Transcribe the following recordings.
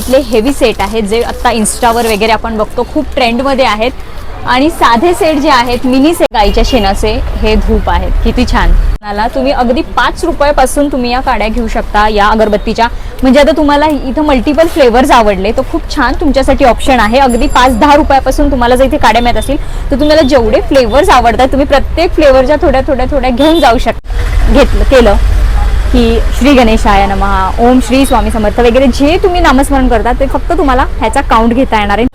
इथले heavy set आहेत जे आता इन्स्टावर वगैरे आपण बघतो खूप ट्रेंडमध्ये आहेत. आणि साधे सेट जे आहेत मिनी सेट गाईच्या शेणाचे हे धूप आहेत. किती छान. मला तुम्ही अगदी पाच रुपयापासून तुम्ही या काड्या घेऊ शकता या अगरबत्तीच्या. म्हणजे आता तुम्हाला इथं मल्टिपल फ्लेवर्स आवडले तर खूप छान तुमच्यासाठी ऑप्शन आहे. अगदी पाच दहा रुपयापासून तुम्हाला जर इथे काड्या मिळत असतील तर तुम्हाला जेवढे फ्लेवर्स आवडतात तुम्ही प्रत्येक फ्लेवरच्या थोड्या थोड्या थोड्या घेऊन जाऊ शकता घेतलं केलं. की श्री गणेशाय नमहा ओम श्री स्वामी समर्थ वगैरे जे तुम्ही नामस्मरण करता ते फक्त तुम्हाला ह्याचा काउंट घेता येणार आहे.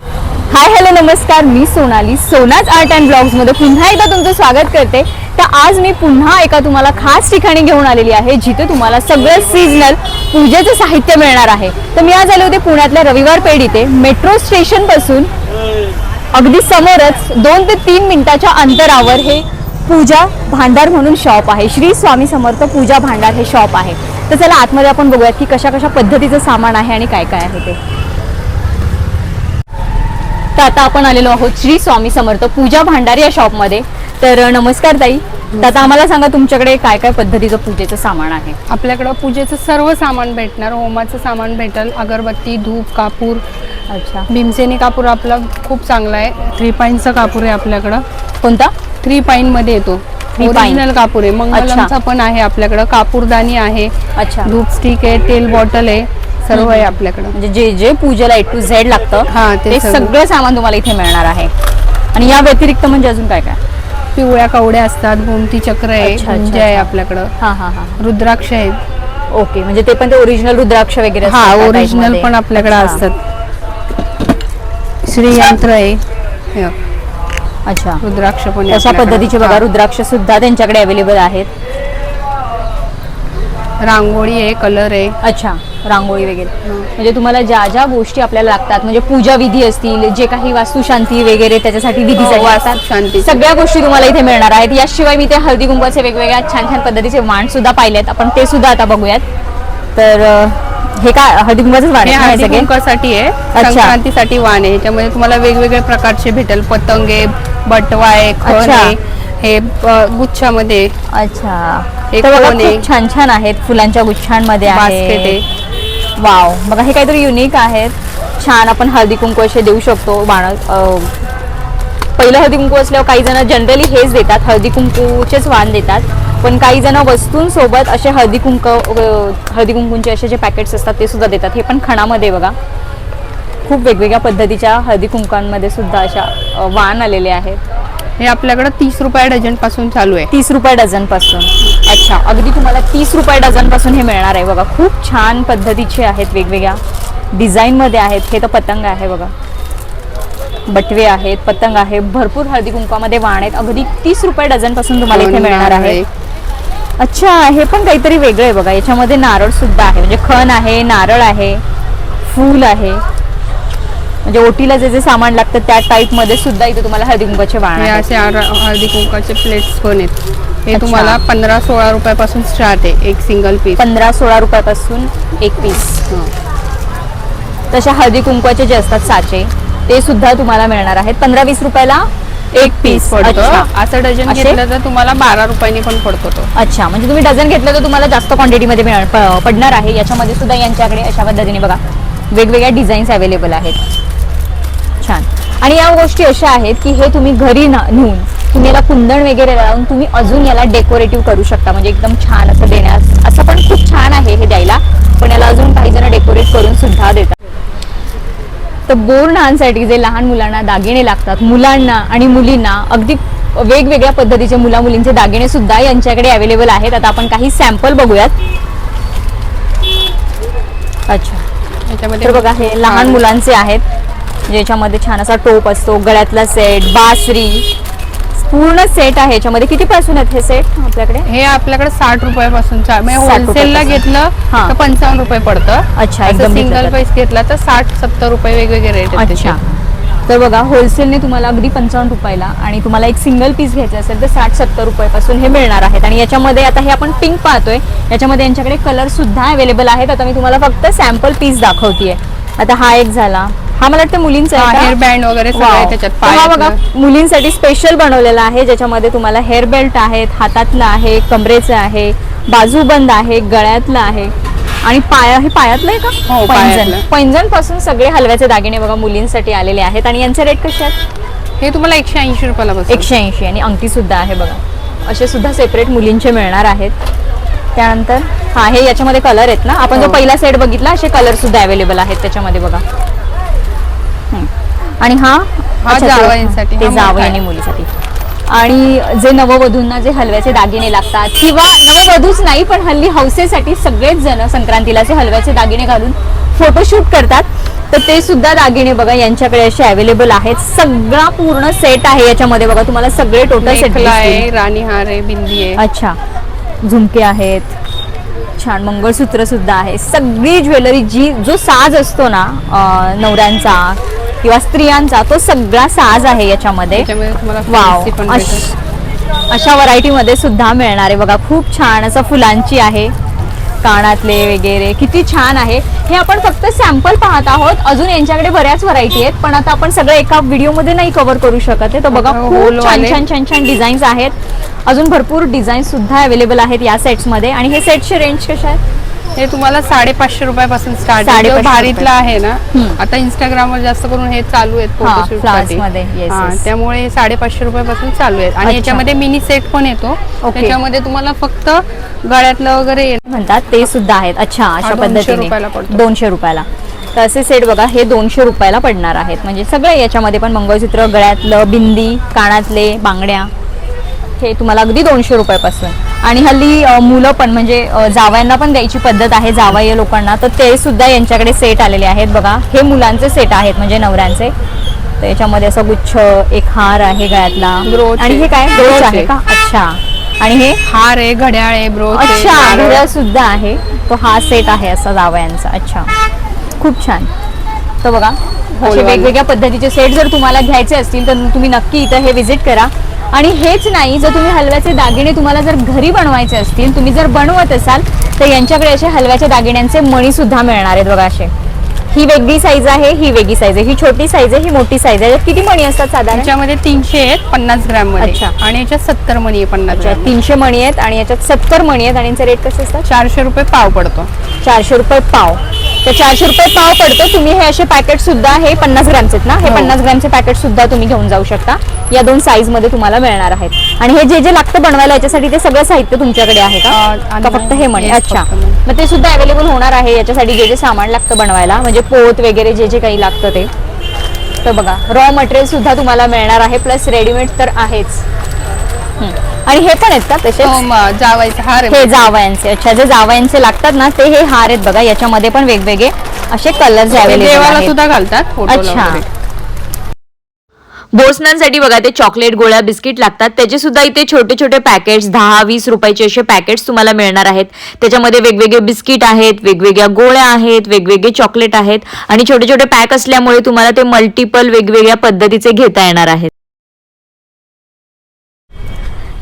हाय हॅलो नमस्कार. मी सोनाली सोनाज आर्ट अँड ब्लॉग्समध्ये पुन्हा एकदा तुमचं स्वागत करते. तर आज मी पुन्हा एका तुम्हाला खास ठिकाणी घेऊन आलेली आहे जिथे तुम्हाला सगळं सीजनल पूजेचं साहित्य मिळणार आहे. तर मी आज आले होते पुण्यातल्या रविवार पेठ इथे मेट्रो स्टेशनपासून अगदी समोरच दोन ते तीन मिनिटाच्या अंतरावर हे पूजा भांडार म्हणून शॉप आहे. श्री स्वामी समर्थ पूजा भांडार हे शॉप आहे. तर चला आतमध्ये आपण बघूयात की कशा कशा पद्धतीचं सामान आहे आणि काय काय आहे ते. तर आता आपण आलेलो आहोत श्री स्वामी समर्थ पूजा भांडार या शॉपमध्ये तर नमस्कार ताई. आता आम्हाला सांगा तुमच्याकडे काय काय पद्धतीचं पूजेचं सामान आहे. आपल्याकडं पूजेचं सर्व सामान भेटणार. होमाचं सामान भेटेल अगरबत्ती धूप कापूर. अच्छा. भीमसेनी कापूर आपला खूप चांगला आहे. थ्री पाईनचा कापूर आहे आपल्याकडं. कोणता? थ्री पाईन मध्ये येतो. ओरिजिनल कापूर आहे. मंगलमचा पण आहे आपल्याकडं. कापूरदानी आहे. अच्छा. धूप स्टिक आहे तेल बॉटल आहे. सर्व आहे आपल्याकडं. म्हणजे जे जे पूजेला ए टू झेड लागतं हा, ते सगळं. सामान तुम्हाला इथे मिळणार आहे. आणि या व्यतिरिक्त म्हणजे अजून काय काय? पिवळ्या कवड्या असतात भोमती चक्र आहे आहे. आपल्याकडं. हा हा हा रुद्राक्ष आहेत ओके म्हणजे ते पण ते ओरिजिनल रुद्राक्ष वगैरे हा ओरिजिनल. पण आपल्याकडे. असतात. श्रीयंत्र आहे. अच्छा. रुद्राक्ष पण अशा आपल्याकडं. पद्धतीचे बघा. रुद्राक्ष सुद्धा त्यांच्याकडे अवेलेबल आहेत. रांगोळी आहे कलर आहे. अच्छा रांगोळी वगैरे. म्हणजे तुम्हाला ज्या ज्या गोष्टी आपल्याला लागतात म्हणजे पूजा विधी असतील जे काही वास्तुशांती वगैरे त्याच्यासाठी हो, लागतात वास्तुशांती. सगळ्या गोष्टी तुम्हाला इथे मिळणार आहेत. याशिवाय मी ते हळदी कुंकवाचे वेगवेगळ्या छान छान पद्धतीचे वाण सुद्धा पाहिलेत. आपण ते सुद्धा आता बघूयात. तर अं, हे काय हळदी कुंकवाचेच वाण हे आहेत ना हे हळदी सगळे? कुंकासाठी आहे. अच्छा. संक्रांतीसाठी वाण आहे. त्याच्यामध्ये तुम्हाला वेगवेगळ्या प्रकारचे भेटेल. पतंग आहे बटवा आहे खण अच्छा. आहे हे अ, गुच्छामध्ये. आहे. अच्छा. एक तर बघा कोण आहे. खूप छान छान आहेत फुलांच्या गुच्छांमध्ये बास्केट आहे. आहे वाव. बघा हे काहीतरी युनिक आहेत. छान आपण हळदी कुंकू असे देऊ शकतो बाण अं, पहिलं हळदी कुंकू असल्यावर काही जण जनरली हेच देतात. हळदी कुंकूचेच वाण देतात. पण काही जण वस्तूंसोबत असे हळदी कुंक हळदी कुंकूंचे असे जे पॅकेट्स असतात ते सुद्धा देतात. हे पण खणामध्ये बघा. खूप वेगवेगळ्या पद्धतीच्या हळदी कुंकांमध्ये सुद्धा अशा वाण आलेले आहेत. हे आपल्याकडे तीस रुपये डझनपासून चालू आहे. तीस रुपये डझनपासून अच्छा अगदी तुम्हाला तीस रुपये डझनपासून हे मिळणार आहे बघा. खूप छान पद्धतीचे आहेत वेगवेगळ्या डिझाईन मध्ये आहेत. हे तर पतंग आहे बघा. बटवे आहेत पतंग आहे. भरपूर हळदी कुंकामध्ये वाण आहेत. अगदी तीस रुपये डझनपासून तुम्हाला इथे मिळणार आहे. अच्छा हे पण काहीतरी वेगळं आहे बघा. याच्यामध्ये नारळ सुद्धा आहे. म्हणजे खण आहे नारळ आहे फूल आहे. म्हणजे ओटीला जे जे सामान लागतं त्या टाईपमध्ये सुद्धा इथे तुम्हाला हळदी कुंकाचे वाण हे असे आर- हळदी कुंकाचे प्लेट्स पण आहेत. हे अच्छा. तुम्हाला पंधरा सोळा रुपयापासून स्टार्ट आहे एक सिंगल पीस पंधरा सोळा रुपयापासून एक पीस तशा हळदी कुंकवाचे जे असतात साचे ते सुद्धा तुम्हाला मिळणार आहेत. पंधरा वीस रुपयाला एक पीस पडतो. असं डझन असे? घेतलं तर तुम्हाला बारा रुपयांनी पण पडतो तो. अच्छा म्हणजे तुम्ही डझन घेतलं तर तुम्हाला जास्त क्वांटिटीमध्ये मिळणार प- पडणार आहे. याच्यामध्ये सुद्धा यांच्याकडे अशा पद्धतीने बघा वेगवेगळ्या डिझाईन्स अवेलेबल आहेत. छान. आणि या गोष्टी अशा आहेत की हे तुम्ही घरी ना- नेऊन तुम्ही याला कुंदन वगैरे लावून तुम्ही अजून याला डेकोरेटिव्ह करू शकता. म्हणजे एकदम छान असं देण्यास असं पण खूप छान आहे हे द्यायला. पण याला अजून काही जण डेकोरेट करून सुद्धा देतात. तर बोरणांसाठी जे लहान मुलांना दागिने लागतात मुलांना आणि मुलींना अगदी वेगवेगळ्या पद्धतीचे मुला मुलींचे दागिने सुद्धा यांच्याकडे अवेलेबल आहेत. आता आपण काही सॅम्पल बघूयात. अच्छा. याच्यामध्ये बघा हे लहान मुलांचे आहेत ज्याच्यामध्ये छान असा टोप असतो गळ्यातला सेट बासरी. पूर्ण सेट आहे याच्यामध्ये. किती पासून आहेत हे सेट आपल्याकडे? हे आपल्याकडे साठ रुपयापासून म्हणजे 60 होलसेलला रुपयापासून. घेतलं. तर पंचावन्न रुपये पडतं. अच्छा, सिंगल. पीस घेतला तर साठ सत्तर रुपये वेगवेगळे रेट अच्छा. तर बघा होलसेलने तुम्हाला अगदी पंचावन्न रुपयाला आणि तुम्हाला एक सिंगल पीस घ्यायचं असेल तर साठ सत्तर रुपयापासून हे मिळणार आहेत. आणि याच्यामध्ये आता हे आपण पिंक पाहतोय. याच्यामध्ये यांच्याकडे कलर सुद्धा अवेलेबल आहेत. आता मी तुम्हाला फक्त सॅम्पल पीस दाखवतीये. आता हा एक झाला. हा मला वाटतं मुलींचा? हेअर बँड वगैरे. त्याच्यात बघा. मुलींसाठी स्पेशल बनवलेला आहे ज्याच्यामध्ये तुम्हाला हेअर बेल्ट आहेत हातातलं आहे कमरेचं आहे बाजूबंद आहे गळ्यातलं आहे आणि पाया हे पायातलं आहे का हो, पैंजण. पैंजणपासून सगळे हलव्याचे दागिने बघा मुलींसाठी आलेले आहेत आणि यांचे रेट कसे आहेत हे तुम्हाला एकशे ऐंशी रुपयाला बस एकशे ऐंशी आणि अंगठी सुद्धा आहे बघा असे सुद्धा सेपरेट मुलींचे मिळणार आहेत त्यानंतर हा हे याच्यामध्ये कलर आहेत ना आपण जो हो. पहिला सेट बघितला असे कलर सुद्धा अवेलेबल आहेत त्याच्यामध्ये बघा. आणि हा अच्छा, तो- जावयांसाठी, ते हा मोठा जावई आहे. आणि मुलीसाठी. आणि जे नववधूंना जे हलव्याचे दागिने लागतात किंवा नववधूच नाही पण हल्ली हौसेसाठी सगळेच जण संक्रांतीला असे हलव्याचे दागिने घालून फोटोशूट करतात. तर ते सुद्धा दागिने बघा यांच्याकडे असे अवेलेबल आहेत. सगळा पूर्ण सेट आहे याच्यामध्ये बघा तुम्हाला सगळे टोटल सेट नेकला आहे राणी हार आहे बिंदी आहे. अच्छा. झुमके आहेत. छान मंगळसूत्र सुद्धा आहे. सगळी ज्वेलरी जी जो साज असतो ना अं, नवऱ्यांचा किंवा स्त्रियांचा तो सगळा साज आहे याच्यामध्ये. वाव अश- भेटेल. अशा व्हरायटी मध्ये सुद्धा मिळणार आहे. बघा खूप छान असं फुलांची आहे. कानातले वगैरे किती छान आहे. हे आपण फक्त सॅम्पल पाहत आहोत. अजून यांच्याकडे बऱ्याच व्हरायटी आहेत पण आता आपण सगळं एका व्हिडिओमध्ये नाही कव्हर करू शकत आहे. तर बघा खूप छान. छान छान छान डिझाईन्स आहेत. अजून भरपूर डिझाईन सुद्धा अवेलेबल आहेत या सेट्समध्ये. आणि हे सेटची रेंज कशा आहे हे तुम्हाला साडेपाचशे रुपयापासून स्टार्ट साडेपाचशे भारीतला आहे ना हम्म. आता इंस्टाग्रामवर जास्त करून हे चालू आहेत हा, फोटोशूट flowers मध्ये, yes, yes. त्यामुळे हे साडेपाचशे रुपयापासून चालू आहेत आणि अच्छा. याच्यामध्ये मिनी सेट पण येतो Okay. त्याच्यामध्ये तुम्हाला फक्त गळ्यातलं वगैरे येणार. म्हणतात ते सुद्धा आहेत अच्छा अशा 200 रुपयाला पद्धतीने. दोनशे रुपयाला तर असे सेट बघा हे दोनशे रुपयाला पडणार आहेत म्हणजे सगळे याच्यामध्ये पण मंगळसूत्र गळ्यातलं बिंदी कानातले बांगड्या हे तुम्हाला अगदी दोनशे रुपयापासून. आणि हल्ली मुलं पण म्हणजे जावयांना पण द्यायची पद्धत आहे जावई लोकांना. तर ते सुद्धा यांच्याकडे सेट आलेले आहेत बघा. हे मुलांचे सेट आहेत म्हणजे नवऱ्यांचे. तर याच्यामध्ये असं गुच्छ एक हार आहे गळ्यातला. आणि हे. काय? ब्रोच आहे. का? अच्छा. आणि हे? हार आहे घड्याळ आहे ब्रोच अच्छा. घड्याळ सुद्धा आहे. तो हा सेट आहे असा जावयांचा. अच्छा. खूप छान. तर बघा. वेगवेगळ्या पद्धतीचे सेट जर तुम्हाला घ्यायचे असतील तर तुम्ही नक्की इथं हे विजिट करा. आणि हेच नाही जर तुम्ही हलव्याचे दागिने तुम्हाला जर घरी बनवायचे असतील तुम्ही जर बनवत असाल तर यांच्याकडे असे हलव्याच्या दागिन्यांचे मणी सुद्धा मिळणार आहेत बघा असे. ही वेगळी साईज आहे ही वेगळी साईज आहे ही छोटी साईज आहे ही मोठी साईज आहे. किती मणी असतात साधारण? याच्यामध्ये तीनशे आहेत पन्नास ग्रॅममध्ये. अच्छा. आणि याच्यात सत्तर मणी आहे पन्नास अच्छा ग्रॅम. तीनशे मणी आहेत आणि याच्यात सत्तर मणी आहेत आणि यांचे रेट कसे असतात? चारशे रुपये पाव पडतो. चारशे रुपये पाव. तर चारशे रुपये पाव पडतो. तुम्ही हे असे पॅकेट सुद्धा हे पन्नास ग्रॅमचे आहेत ना? हे हो. पन्नास ग्रॅमचे पॅकेट सुद्धा तुम्ही घेऊन जाऊ शकता. या दोन साईजमध्ये तुम्हाला मिळणार आहेत. आणि हे जे जे लागतं बनवायला याच्यासाठी ते सगळं साहित्य तुमच्याकडे आहे का? फक्त हे म्हणे अच्छा. मग ते सुद्धा अवेलेबल होणार आहे याच्यासाठी जे जे सामान लागतं बनवायला म्हणजे पोत वगैरे जे जे काही लागतं ते. तर बघा रॉ मटेरियल सुद्धा तुम्हाला मिळणार आहे प्लस रेडीमेड तर आहेच. आणि हे पण आहेत का तसे हार आहे हे जावयांचे. अच्छा जे जावयांचे लागतात ना ते हे हार आहेत बघा याच्यामध्ये पण वेगवेगळे असे कलर्स अवेलेबल सुद्धा घालतात अच्छा. बोसनांसाठी बघा ते चॉकलेट गोळ्या बिस्किट लागतात. त्याचे सुद्धा इथे छोटे छोटे पॅकेट्स दहा वीस रुपयाचे असे पॅकेट्स तुम्हाला मिळणार आहेत. त्याच्यामध्ये वेगवेगळे बिस्किट आहेत वेगवेगळ्या गोळ्या आहेत वेगवेगळे चॉकलेट आहेत. आणि छोटे छोटे पॅक असल्यामुळे तुम्हाला ते मल्टिपल वेगवेगळ्या पद्धतीचे घेता येणार आहेत.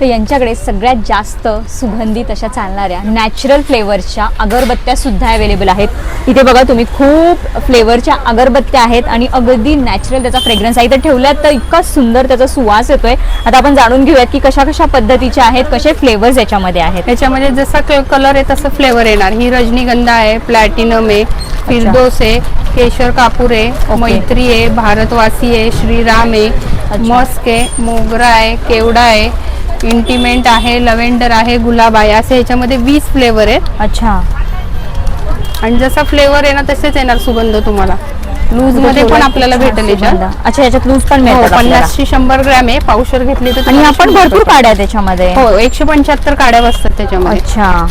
तर यांच्याकडे सगळ्यात जास्त सुगंधित अशा चालणाऱ्या नॅचरल फ्लेवरच्या अगरबत्त्या सुद्धा अवेलेबल आहेत. इथे बघा तुम्ही खूप फ्लेवरच्या अगरबत्त्या आहेत आणि अगदी नॅचरल त्याचा फ्रेग्रन्स आहे. इथे ठेवल्यात तर इतका सुंदर त्याचा सुवास येतोय. आता आपण जाणून घेऊयात की कशा कशा पद्धतीच्या आहेत कसे फ्लेवर्स याच्यामध्ये आहेत. याच्यामध्ये जसा कलर आहे तसं फ्लेवर येणार. ही रजनीगंधा आहे प्लॅटिनम आहे फिरदोस आहे केशर कापूर आहे मैत्री आहे भारतवासी आहे श्रीराम आहे मस्क आहे मोगरा आहे केवडा आहे इंटिमेंट आहे लव्हेंडर आहे गुलाब आहे असे याच्यामध्ये वीस फ्लेवर आहेत. अच्छा. आणि जसा फ्लेवर आहे ना तसेच येणार सुगंध तुम्हाला. लूजमध्ये पण आपल्याला भेटेल याच्यात. अच्छा याच्यात लूज पण हो आपल्याला. पन्नासशे शंभर ग्रॅम आहे पावशर घेतली तर आणि आपण भरपूर. काड्या त्याच्यामध्ये. हो एकशे पंच्याहत्तर काड्या बसतात त्याच्यामध्ये. अच्छा.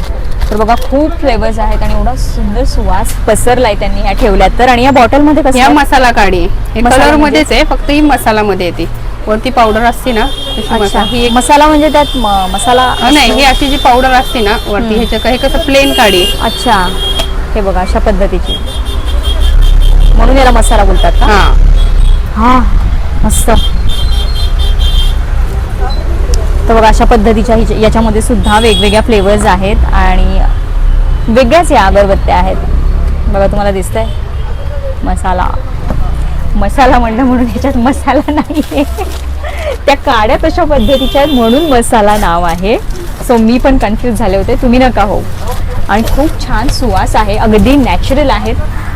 तर बघा खूप फ्लेवर्स आहेत आणि एवढा सुंदर सुवास पसरलाय त्यांनी ह्या ठेवल्यात तर. आणि या बॉटलमध्ये कसं या? मसाला काढी मसाला कलर? मध्येच. आहे फक्त ही मसाला मध्ये येते. वरती पावडर असते ना अच्छा. ही एक मसाला म्हणजे त्यात मसाला अ, नाही? ही अशी जी पावडर असते ना वरती ह्याच्या हे कसं प्लेन काढी. अच्छा. हे बघा अशा पद्धतीची. म्हणून याला मसाला बोलतात का? हा. हा मस्त. तर बघा अशा पद्धतीच्या याच्यामध्ये सुद्धा वेगवेगळ्या फ्लेवर्स आहेत आणि वेगळ्याच या अगरबत्त्या आहेत. बघा तुम्हाला दिसतंय? मसाला. मसाला म्हणलं म्हणून ह्याच्यात मसाला नाही त्या काड्या तशा पद्धतीच्या आहेत म्हणून मसाला नाव आहे. सो मी पण कन्फ्यूज झाले होते. तुम्ही नका हो आणि खूप छान सुवास आहे. अगदी नॅचरल आहेत.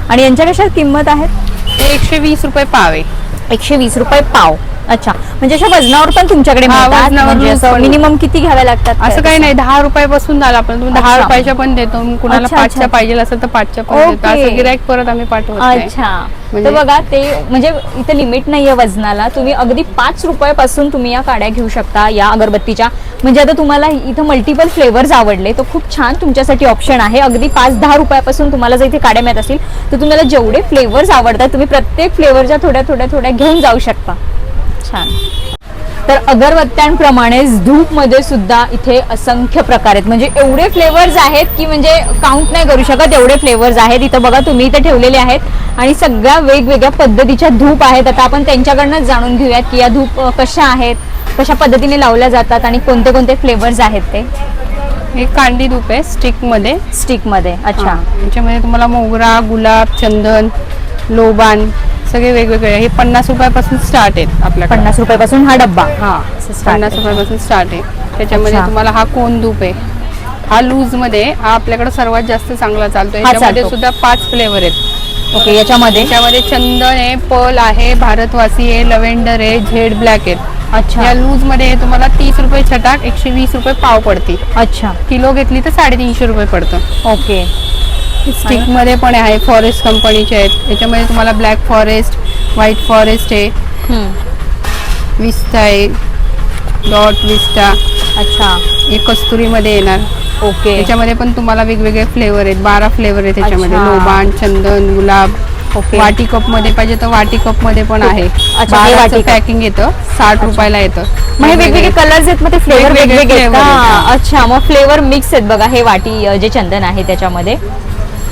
आणि यांच्या कशा किंमत आहेत? हे एकशे वीस रुपये पाव आहे. एकशे वीस रुपये पाव. अच्छा. म्हणजे अशा वजनावर पण तुमच्याकडे हा, मिळतात? वजनावर म्हणजे असं पण. मिनिमम किती घ्याव्या लागतात असं काही नाही दहा रुपयापासून झालं आपण. तुम्ही दहा अच्छा. रुपयाच्या पण देतो. कुणाला अच्छा, पाचच्या. पाहिजे असेल तर पाचच्या पण देतो. ओके. असं गिरायक परत आम्ही पाठवत नाही. अच्छा. तर म्हणजे- बघा ते म्हणजे इथे लिमिट नाहीये वजनाला. तुम्ही अगदी पाच रुपयापासून तुम्ही या काड्या घेऊ शकता या अगरबत्तीच्या. म्हणजे आता तुम्हाला इथं मल्टिपल फ्लेवर्स आवडले तर खूप छान तुमच्यासाठी ऑप्शन आहे. अगदी पाच दहा रुपयापासून तुम्हाला जर इथे काड्या मिळत असतील तर तुम्हाला जेवढे फ्लेवर्स आवडतात तुम्ही प्रत्येक फ्लेवरच्या थोड्या थोड्या थोड्या घेऊन जाऊ शकता. छान. तर अगरबत्त्यांप्रमाणेच धूपमध्ये सुद्धा इथे असंख्य प्रकार आहेत. म्हणजे एवढे फ्लेवर्स आहेत की म्हणजे काउंट नाही करू शकत एवढे फ्लेवर्स आहेत. इथं बघा तुम्ही इथे ठेवलेले आहेत. आणि सगळ्या वेगवेगळ्या पद्धतीच्या धूप आहेत. आता आपण त्यांच्याकडनंच जाणून घेऊयात की या धूप कशा आहेत कशा पद्धतीने लावल्या जातात आणि कोणते कोणते फ्लेवर्स आहेत ते. हे कांडी धूप आहे स्टिकमध्ये स्टिकमध्ये अच्छा. हा. याच्यामध्ये तुम्हाला मोगरा गुलाब चंदन लोबान सगळे वेगवेगळे. हे पन्नास रुपयापासून स्टार्ट आहेत आपल्याकडे. पन्नास रुपयापासून हा डब्बा. हा पन्नास. रुपयापासून स्टार्ट आहे. त्याच्यामध्ये अच्छा. तुम्हाला हा कोण धूप आहे? हा लूजमध्ये हा आपल्याकडे सर्वात जास्त चांगला चालतो हा याच्यामध्ये चालतो. सुद्धा पाच फ्लेवर आहेत. ओके याच्यामध्ये? त्याच्यामध्ये चंदन आहे पल आहे भारतवासी आहे लव्हेंडर आहे झेड ब्लॅक आहेत. अच्छा. या लूजमध्ये तुम्हाला तीस रुपये छटाक एकशे वीस रुपये पाव पडते अच्छा. किलो घेतली तर साडेतीनशे रुपये पडतं. ओके. स्टिकमध्ये पण आहे फॉरेस्ट कंपनीचे आहेत. याच्यामध्ये तुम्हाला ब्लॅक फॉरेस्ट व्हाईट फॉरेस्ट आहे. हम्म. विस्टा आहे. डॉट विस्टा अच्छा. हे कस्तुरीमध्ये येणार. ओके त्याच्यामध्ये पण तुम्हाला वेगवेगळे फ्लेवर आहेत. बारा फ्लेवर आहेत त्याच्यामध्ये. लोबान चंदन गुलाब. ओके वाटी कपमध्ये पाहिजे तर वाटी कपमध्ये पण आहे. वाटी. पॅकिंग येतं. साठ रुपयाला येतं. मग हे वेगवेगळे कलर्स आहेत मग ते फ्लेवर वेगवेगळे. अच्छा मग फ्लेवर मिक्स आहेत बघा. हे वाटी जे चंदन आहे त्याच्यामध्ये.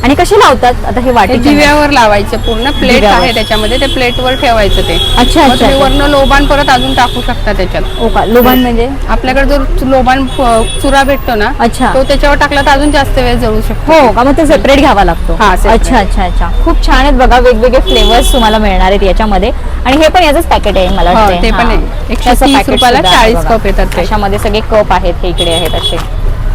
आणि कसे लावतात? आता हे वाटी? दिव्यावर लावायचं पूर्ण प्लेट. आहे त्याच्यामध्ये ते प्लेटवर ठेवायचं ते. अच्छा अच्छा वरनं लोबान परत अजून टाकू शकता त्याच्यात. का? लोबान म्हणजे आपल्याकडे जो लोबान चुरा भेटतो ना अच्छा. तो त्याच्यावर टाकला तर अजून जास्त वेळ जळू शकतो. हो का? मग ते सेपरेट घ्यावा लागतो. हा. अच्छा अच्छा अच्छा. खूप छान आहेत बघा वेगवेगळे फ्लेवर्स तुम्हाला मिळणार आहेत याच्यामध्ये. आणि हे पण याचंच पॅकेट आहे मला हो, ते पण आहे. एकशे रुपयाला 40 कप येतात. त्याच्यामध्ये सगळे कप आहेत हे इकडे आहेत असे.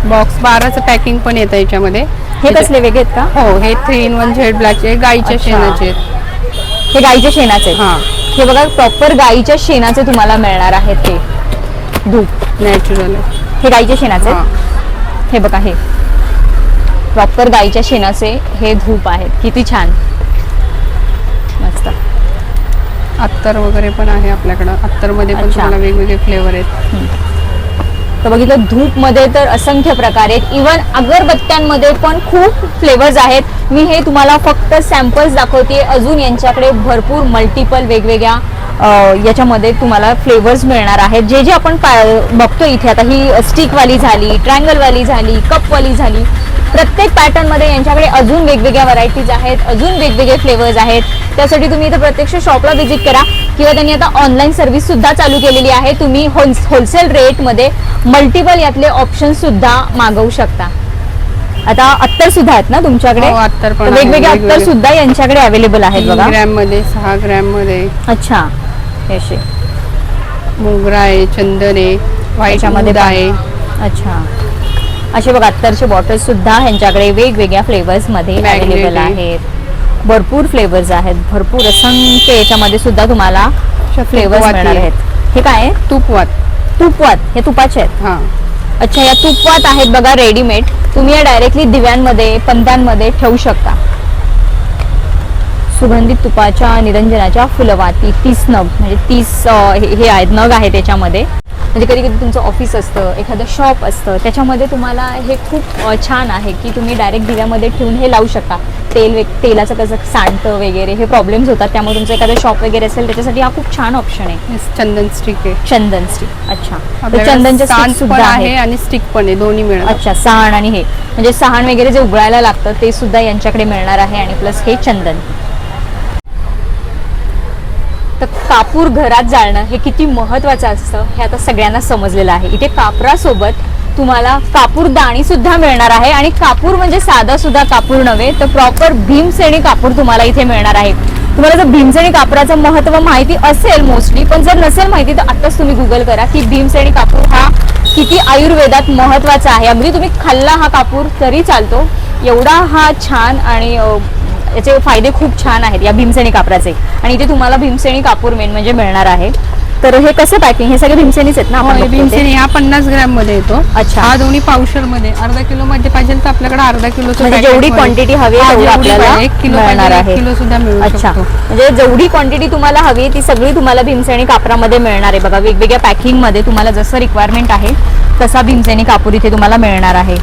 बॉक्स बाराचं पॅकिंग पण येतं याच्यामध्ये. हे कसले वेगळे आहेत का? हो हे थ्री इन वन झेड ब्लॅकचे गाईच्या अच्छा. शेणाचे आहेत. हे गाईच्या शेणाचे आहेत. हा. हे बघा प्रॉपर गाईच्या शेणाचे तुम्हाला मिळणार आहेत ते धूप. नॅचरल हे गाईच्या शेणाचे हा. आहेत. हे. बघा हे. प्रॉपर गाईच्या शेणाचे हे धूप आहेत. किती छान. मस्त. अत्तर वगैरे पण आहे आपल्याकडं. अत्तरमध्ये पण अच्छा. तुम्हाला वेगवेगळे फ्लेवर आहेत. तर बघितलं धूपमध्ये तर असंख्य प्रकार आहेत. इवन अगरबत्त्यांमध्ये पण खूप फ्लेवर्स आहेत. मी हे तुम्हाला फक्त सॅम्पल्स दाखवते अजून यांच्याकडे भरपूर मल्टिपल वेगवेगळ्या याच्यामध्ये तुम्हाला फ्लेवर्स मिळणार आहेत. जे जे आपण पा- बघतो इथे आता ही स्टिकवाली झाली ट्रायंगलवाली झाली कपवाली झाली प्रत्येक पॅटर्नमध्ये यांच्याकडे अजून वेगवेगळ्या व्हरायटीज आहेत अजून वेगवेगळे फ्लेवर्स आहेत. त्यासाठी तुम्ही इथं प्रत्यक्ष शॉपला व्हिजिट करा. किंवा त्यांनी आता ऑनलाईन सर्व्हिस सुद्धा चालू केलेली आहे. तुम्ही होल होलसेल रेटमध्ये मल्टिपल यातले ऑप्शन सुद्धा मागवू शकता. आता अत्तर सुद्धा आहेत ना तुमच्याकडे? हो, वेगवेगळे अत्तर. सुद्धा यांच्याकडे अवेलेबल आहेत बघा. ग्रॅममध्ये सहा ग्रॅममध्ये अच्छा असे. मोगरा आहे चंदन आहे व्हाईट आहे. अच्छा. असे बघा अत्तरचे बॉटल्स सुद्धा ह्यांच्याकडे वेगवेगळ्या फ्लेवर्समध्ये अवेलेबल आहे. आहेत. भरपूर फ्लेवर्स आहेत. भरपूर असंख्य याच्यामध्ये सुद्धा तुम्हाला फ्लेवर्स मिळणार आहे. आहेत. हे काय तुपवात तुपवात हे तुपाचे आहेत. हा. अच्छा या तुपवात आहेत बघा रेडीमेड तुम्ही या डायरेक्टली दिव्यांमध्ये पंत्यांमध्ये ठेवू शकता. सुगंधित तुपाच्या निरंजनाच्या फुलवाती तीस नग म्हणजे तीस हे हे आहेत नग आहे त्याच्यामध्ये म्हणजे कधी कधी तुमचं ऑफिस असतं एखादं शॉप असतं त्याच्यामध्ये तुम्हाला हे खूप छान आहे की तुम्ही डायरेक्ट दिव्यामध्ये ठेवून हे लावू शकता. तेल वे तेलाचं कसं सांडतं वगैरे हे प्रॉब्लेम्स होतात. त्यामुळे तुमचं एखादं शॉप वगैरे असेल त्याच्यासाठी हा खूप छान ऑप्शन आहे. चंदन स्टिक आहे. चंदन स्टिक अच्छा. चंदनचे सांड सुद्धा आहे. आहे आणि स्टिक पण आहे दोन्ही मिळणार. अच्छा सहाण आणि हे. म्हणजे सहाण वगैरे जे उघडायला लागतं ते सुद्धा यांच्याकडे मिळणार आहे आणि प्लस हे चंदन. तर कापूर घरात जाळणं हे किती महत्वाचं असतं हे आता सगळ्यांना समजलेलं आहे. इथे कापरासोबत तुम्हाला कापूर दाणी सुद्धा मिळणार आहे आणि कापूर म्हणजे साधा सुद्धा कापूर नव्हे तर प्रॉपर भीमसेनी कापूर तुम्हाला इथे मिळणार आहे. तुम्हाला जर भीमसेनी कापराचं महत्त्व माहिती असेल मोस्टली पण जर नसेल माहिती तर आताच तुम्ही गुगल करा की भीमसेनी कापूर हा किती आयुर्वेदात महत्त्वाचा आहे. अगदी तुम्ही खाल्ला हा कापूर तरी चालतो. एवढा हा छान आणि याचे फायदे खूप छान आहेत या भीमसेनी कापराचे आणि इथे तुम्हाला भीमसेनी कापूर मेन म्हणजे मिळणार आहे. तर हे कसं पॅकिंग हे सगळे भीमसेनीच आहेत ना? भीमसेनी हा पन्नास ग्रॅममध्ये येतो. अच्छा. हा दोन्ही पावशरमध्ये. अर्धा किलो मध्ये पाहिजे तर आपल्याकडे अर्धा किलो म्हणजे जेवढी क्वांटिटी हवी आहे तेवढी आपल्याला एक किलो किलो सुद्धा मिळू अच्छा. म्हणजे जेवढी क्वांटिटी तुम्हाला हवी ती सगळी तुम्हाला भीमसेनी कापरामध्ये मिळणार आहे. बघा वेगवेगळ्या पॅकिंगमध्ये तुम्हाला जसं रिक्वायरमेंट आहे तसा भीमसेनी कापूर इथे तुम्हाला मिळणार आहे.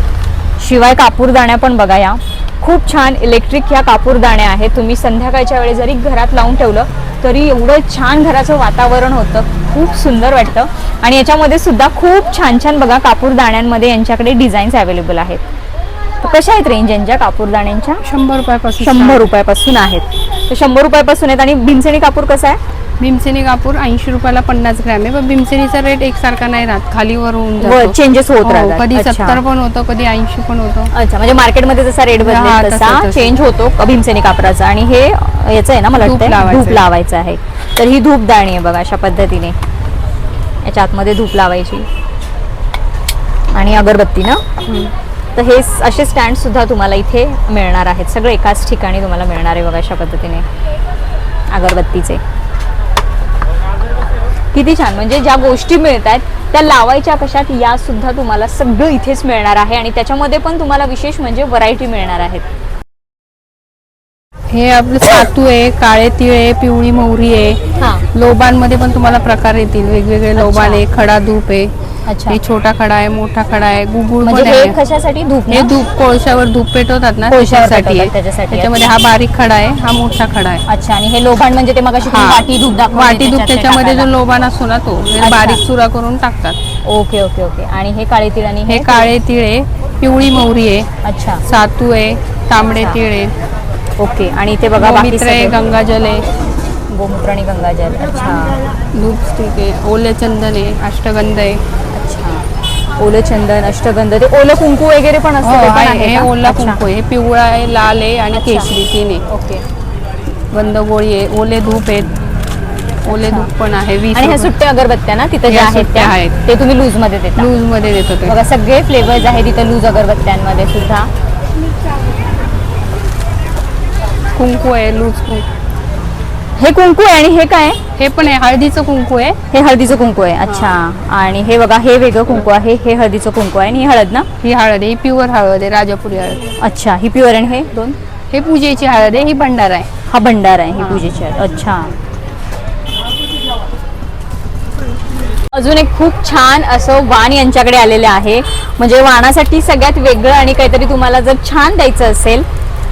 शिवाय कापूरदाण्या पण बघा या. खूप छान इलेक्ट्रिक ह्या कापूरदाण्या आहेत. तुम्ही संध्याकाळच्या वेळी जरी घरात लावून ठेवलं तरी एवढं छान घराचं वातावरण होतं. खूप सुंदर वाटतं. आणि याच्यामध्ये सुद्धा खूप छान छान बघा कापूरदाण्यांमध्ये यांच्याकडे डिझाईन्स अवेलेबल आहेत. कशा आहेत रेंज यांच्या कापूरदाण्यांच्या शंभर रुपयापासून शंभर रुपयापासून आहेत. तर शंभर रुपयापासून आहेत. आणि भीमसेनी कापूर कसा आहे? भीमसेनी कापूर ऐंशी रुपयाला पन्नास ग्रॅम आहे. पण भीमसेनीचा रेट एकसारखा नाही राहत. खाली वर होऊन जातो. चेंजेस होत हो, राहतात. कधी अच्छा. सत्तर पण होतं कधी ऐंशी पण होतं. अच्छा म्हणजे मार्केटमध्ये जसा रेट हा, बदलेल तसं- तसा तसं. चेंज होतो भीमसेनी कापराचा. आणि हे अ, याचं आहे ना मला धूप वाटतं लावायचं धूप आहे. लावायचं आहे. तर ही धूप दाणी आहे बघा अशा पद्धतीने. याच्या आतमध्ये धूप लावायची. आणि अगरबत्ती ना? तर हे स- असे स्टँड सुद्धा तुम्हाला इथे मिळणार आहेत. सगळे एकाच ठिकाणी तुम्हाला मिळणार आहे बघा अशा पद्धतीने. अगरबत्तीचे. किती छान. म्हणजे ज्या गोष्टी मिळत आहेत त्या लावायच्या कशात या सुद्धा तुम्हाला सगळं इथेच मिळणार आहे आणि त्याच्यामध्ये पण तुम्हाला विशेष म्हणजे व्हरायटी मिळणार आहेत. हे आपलं सातू आहे काळे तिळ आहे पिवळी मोहरी आहे. हा. लोबांमध्ये पण तुम्हाला प्रकार येतील. वेगवेगळे लोबान आहे खडा धूप आहे. अच्छा हे छोटा खडा आहे मोठा खडा आहे गुगुळ म्हणजे पण हे आहे कशासाठी धूप हे ना? धूप कोळशावर धूप पेटवतात ना कोळशावर त्याच्यासाठी पेटवतात आहे. त्याच्यासाठी. त्याच्यामध्ये हा बारीक खडा आहे हा मोठा खडा आहे अच्छा आणि हे लोभांड म्हणजे ते मग हा. वाटी धूप वाटी धूप त्याच्यात ते त्याच्यामध्ये जो टाकायला. लोबान असतो ना तो हे अच्छा. बारीक चुरा करून टाकतात ओके ओके ओके आणि हे काळे तीळ आणि हे काळे तिळ आहे पिवळी मोहरी आहे अच्छा सातू आहे तांबडे अच्छा. तीळ आहे ओके आणि ते बघा बाकी गोमित्र आहे सगळे गंगाजल आहे गोमूत्र आणि गंगाजल अच्छा धूप स्टिक आहे ओले चंदन आहे अष्टगंध आहे ओलं चंदन अष्टगंध ते ओलं कुंकू वगैरे पण असतं ते पण आहे. आहे हे का? ओला अच्छा. कुंकू आहे हे पिवळा आहे लाल आहे आणि अच्छा. केशरी तीन आहे ओके गंधगोळी आहे ओले धूप आहेत ओले अच्छा. धूप पण आहे वीस आणि ह्या सुट्ट्या अगरबत्त्या ना तिथं ज्या ह्या आहेत सुट्ट्या त्या आहेत. ते तुम्ही लूजमध्ये देता लूजमध्ये देतो ते बघा सगळे फ्लेवर्स आहेत इथं लूज अगरबत्त्यांमध्ये सुद्धा कुंकू आहे लूज कुंकू हे कुंकू आहे आणि हे काय? आहे? हे पण आहे हळदीचं कुंकू आहे. हे हळदीचं कुंकू आहे अच्छा. आणि हे बघा हे वेगळं कुंकू आहे हे हळदीचं कुंकू आहे आणि ही हळद ना? ही हळद आहे ही प्युअर हळद आहे राजापुरी हळद. अच्छा ही प्युअर आणि हे? दोन. हे पूजेची हळद आहे ही भंडार आहे. हा भंडार आहे ही. पूजेची हळद अच्छा. अजून एक खूप छान असं वाण यांच्याकडे आलेलं आहे. म्हणजे वाणासाठी सगळ्यात वेगळं आणि काहीतरी तुम्हाला जर छान द्यायचं असेल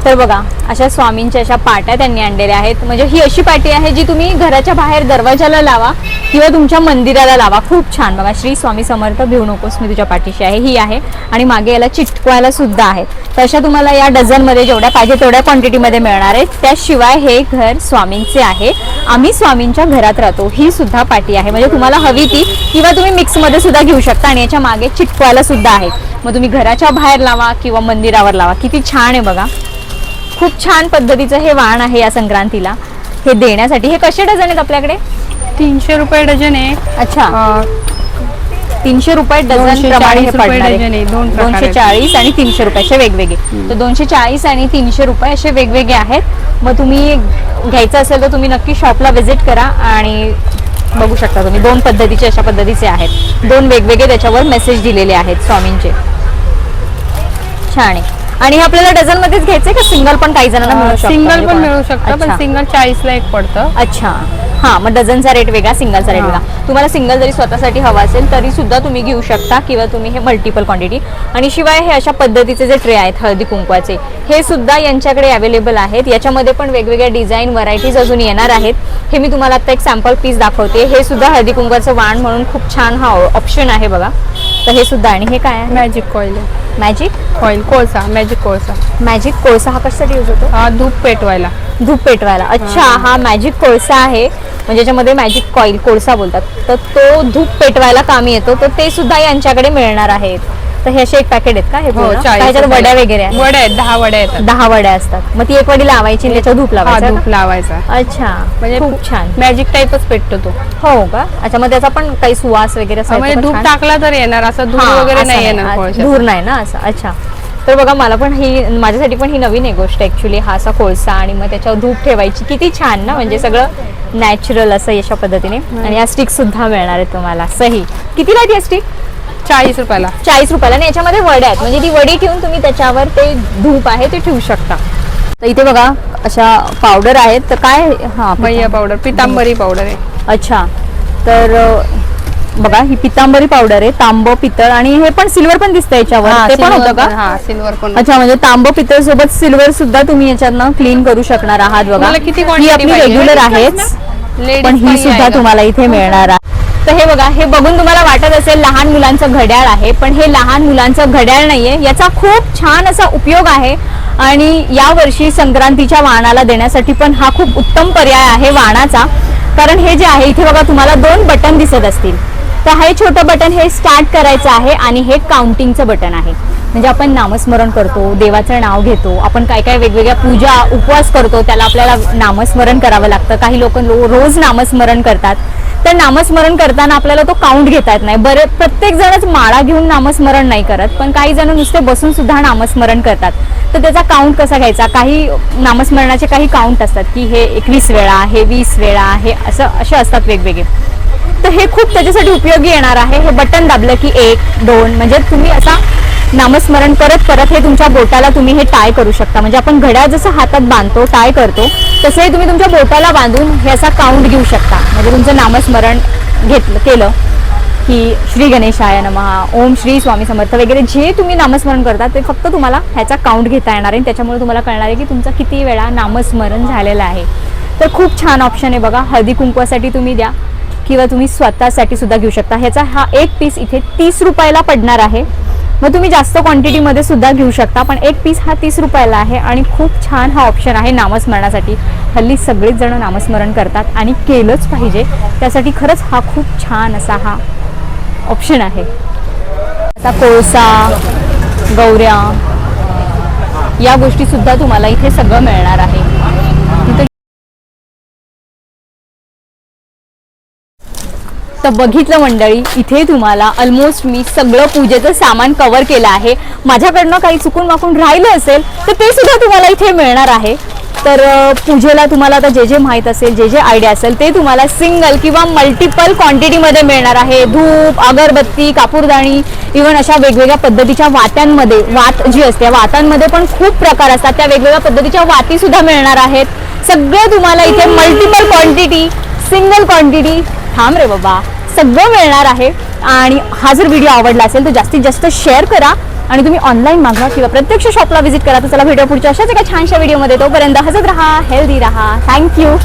तर बघा अशा स्वामींच्या अशा पाट्या त्यांनी आणलेल्या आहेत. म्हणजे ही अशी पाटी आहे जी तुम्ही घराच्या बाहेर दरवाजाला लावा किंवा तुमच्या मंदिराला लावा. खूप छान. बघा श्री स्वामी समर्थ भिवू नकोस मी तुझ्या पाठीशी आहे. ही आहे आणि मागे याला चिटकवायला सुद्धा आहे तशा तुम्हाला या डझनमध्ये जेवढ्या पाहिजे तेवढ्या क्वांटिटीमध्ये मिळणार आहेत. त्याशिवाय हे घर स्वामींचे आहे. आम्ही स्वामींच्या घरात राहतो. ही सुद्धा पाटी आहे. म्हणजे तुम्हाला हवी ती किंवा तुम्ही मिक्समध्ये सुद्धा घेऊ शकता आणि याच्या मागे चिटकवायला सुद्धा आहे मग तुम्ही घराच्या बाहेर लावा किंवा मंदिरावर लावा. किती छान आहे बघा. खूप छान पद्धतीचं हे वाण आहे या संक्रांतीला. हे देण्यासाठी हे कसे डझन आहेत आपल्याकडे? तीनशे रुपये डझन आहे. अच्छा. तीनशे रुपये डझन प्रमाणे हे पडणार आहे, दोनशे. चाळीस आणि तीनशे रुपये असे वेगवेगळे तर दोनशे चाळीस आणि तीनशे रुपये असे वेगवेगळे आहेत. मग तुम्ही घ्यायचं असेल तर तुम्ही नक्की शॉपला व्हिजिट करा आणि बघू शकता तुम्ही. दोन पद्धतीचे अशा पद्धतीचे आहेत. दोन वेगवेगळे त्याच्यावर मेसेज दिलेले आहेत स्वामींचे. छान आहे. आणि हे आपल्याला डझन मध्येच घ्यायचे का? सिंगल पण काही जणांना मिळू शकतं? सिंगल पण मिळू शकतं अच्छा. पण सिंगल चाळीसला एक पडतं. अच्छा. हा मग डझनचा रेट वेगळा सिंगलचा रेट हा. वेगळा. तुम्हाला सिंगल जरी स्वतःसाठी हवा असेल तरी सुद्धा तुम्ही घेऊ शकता किंवा तुम्ही हे मल्टिपल क्वांटिटी आणि शिवाय हे अशा पद्धतीचे जे ट्रे आहेत हळदी कुंकवाचे हे सुद्धा यांच्याकडे अवेलेबल आहेत. याच्यामध्ये पण वेगवेगळ्या डिझाईन व्हरायटीज अजून येणार आहेत. हे मी तुम्हाला आता एक सॅम्पल पीस दाखवते. हे सुद्धा हळदी कुंकवाचं वाण म्हणून खूप छान हा ऑप्शन आहे बघा. तर हे सुद्धा आणि हे काय आहे? मॅजिक कॉईल आहे. मॅजिक कॉईल कोळसा मॅजिक कोळसा. मॅजिक कोळसा हा कशासाठी यूज होतो? हा धूप पेटवायला. धूप पेटवायला. अच्छा हा. मॅजिक कोळसा आहे. म्हणजे ज्याच्यामध्ये मॅजिक कॉईल कोळसा बोलतात. तर तो धूप पेटवायला कामी येतो. तर ते सुद्धा यांच्याकडे मिळणार आहेत. तर हे असे एक पॅकेट आहेत का? हे हो पूर्ण? का चाळीस ह्याच्यात रुपयाला. वड्या वगैरे आहेत? वड्या आहेत दहा वड्या येतात. दहा वड्या असतात. मग ती एक वडी लावायची आणि त्याच्यावर धूप हा लावायचं धूप लावायचा. का? अच्छा. म्हणजे खूप छान. मॅजिक टाईपच पेटतो तो. हो का? अच्छा मग त्याचा पण काही सुवास वगैरे असा म्हणजे येतो का धूप छान? टाकला तर येणार असं धूप हा, वगैरे असं नाही येणार अच्छा, कोळशाचं. धूर नाही ना असं. अच्छा. तर बघा मला पण ही माझ्यासाठी पण ही नवीन आहे गोष्ट ऍक्च्युली हा असा कोळसा आणि मग त्याच्यावर धूप ठेवायची. किती छान ना म्हणजे सगळं नॅचरल असं अशा पद्धतीने. आणि या स्टिक सुद्धा मिळणार आहेत तुम्हाला. सही. कितीला ती स्टिक चाळीस रुपयाला. चाळीस रुपयाला. आणि याच्यामध्ये वड्या आहेत. म्हणजे ती वडी ठेवून तुम्ही त्याच्यावर ते धूप आहे ते ठेवू शकता. तर इथे बघा अशा पावडर आहेत. तर काय हा मैया पावडर पितांबरी पावडर आहे. अच्छा. तर बघा ही पितांबरी पावडर आहे. तांब पितळ आणि हे पण सिल्वर पण दिसतं याच्यावर. ते पण होतं का? सिल्वर पण. अच्छा म्हणजे तांब पितळ सोबत सिल्वर सुद्धा तुम्ही याच्यातनं क्लीन करू शकणार आहात बघा. किती ही आपली? रेग्युलर आहेच. पण ही सुद्धा? तुम्हाला इथे मिळणार आहे. तर हे बघा हे बघून तुम्हाला वाटत असेल लहान मुलांचं घड्याळ आहे पण हे लहान मुलांचं घड्याळ नाहीये. याचा खूप छान असा उपयोग आहे. आणि या वर्षी संक्रांतीच्या वाणाला देण्यासाठी पण हा खूप उत्तम पर्याय आहे वाणाचा. कारण हे जे आहे इथे बघा तुम्हाला दोन बटन दिसत असतील. तर हे छोटं बटन हे स्टार्ट करायचं आहे आणि हे काउंटिंगचं बटन आहे. म्हणजे आपण नामस्मरण करतो देवाचं नाव घेतो आपण काय काय वेगवेगळ्या पूजा उपवास करतो त्याला आपल्याला नामस्मरण करावं लागतं. काही लोक रोज नामस्मरण करतात. तर नामस्मरण करताना आपल्याला तो काउंट घेता येत नाही. बरे प्रत्येक जणच माळा घेऊन नामस्मरण नाही करत पण काही जण नुसते बसून सुद्धा नामस्मरण करतात. तर त्याचा काउंट कसा घ्यायचा? काही नामस्मरणाचे काही काउंट असतात की हे एकवीस वेळा हे वीस वेळा हे असं असे असतात वेगवेगळे. तर हे खूप त्याच्यासाठी उपयोगी येणार आहे. हे बटन दाबलं की एक दोन म्हणजे तुम्ही असा नामस्मरण करत करत हे तुमच्या बोटाला तुम्ही हे टाय करू शकता. म्हणजे आपण घड्याळ जसं हातात बांधतो टाय करतो तसं हे तुम्ही तुमच्या बोटाला बांधून हे असा काउंट घेऊ शकता. म्हणजे तुमचं नामस्मरण घेतलं केलं की श्री गणेशाय नमहा ओम श्री स्वामी समर्थ वगैरे जे तुम्ही नामस्मरण करता ते फक्त तुम्हाला ह्याचा काउंट घेता येणार आहे. आणि त्याच्यामुळे तुम्हाला कळणार आहे की तुमचा किती वेळा नामस्मरण झालेलं आहे. तर खूप छान ऑप्शन आहे बघा. हळदी कुंकवासाठी तुम्ही द्या किंवा तुम्ही स्वतःसाठी सुद्धा घेऊ शकता. ह्याचा हा एक पीस इथे तीस रुपयाला पडणार आहे. मग तुम्ही जास्त क्वांटिटीमध्ये सुद्धा घेऊ शकता. पण एक पीस हा तीस रुपयाला आहे आणि खूप छान हा ऑप्शन आहे नामस्मरणासाठी. हल्ली सगळेच जण नामस्मरण करतात आणि केलंच पाहिजे. त्यासाठी खरंच हा खूप छान असा हा ऑप्शन आहे. आता कोळसा गौऱ्या या गोष्टीसुद्धा तुम्हाला इथे सगळं मिळणार आहे. तर बघितलं मंडळी इथे तुम्हाला ऑलमोस्ट मी सगळं पूजेचं सामान कव्हर केलं आहे. माझ्याकडनं काही चुकून वाकून राहिलं असेल तर ते सुद्धा तुम्हाला इथे मिळणार आहे. तर पूजेला तुम्हाला आता जे जे माहीत असेल जे जे आयडिया असेल ते तुम्हाला सिंगल किंवा मल्टिपल क्वांटिटीमध्ये मिळणार आहे. धूप अगरबत्ती कापूरदाणी इव्हन अशा वेगवेगळ्या पद्धतीच्या वात्यांमध्ये वात जी असते वातांमध्ये पण खूप प्रकार असतात. त्या वेगवेगळ्या पद्धतीच्या वातीसुद्धा मिळणार आहेत. सगळं तुम्हाला इथे मल्टिपल क्वांटिटी सिंगल क्वांटिटी थांब रे बाबा. सगळं मिळणार आहे. आणि हा जर व्हिडिओ आवडला असेल तर जास्तीत जास्त शेअर करा. आणि तुम्ही ऑनलाईन मागवा किंवा प्रत्यक्ष शॉपला व्हिजिट करा तर चला व्हिडिओ पुढच्या अशाच एका छानशा व्हिडिओमध्ये तोपर्यंत हसत राहा हेल्दी राहा. थँक्यू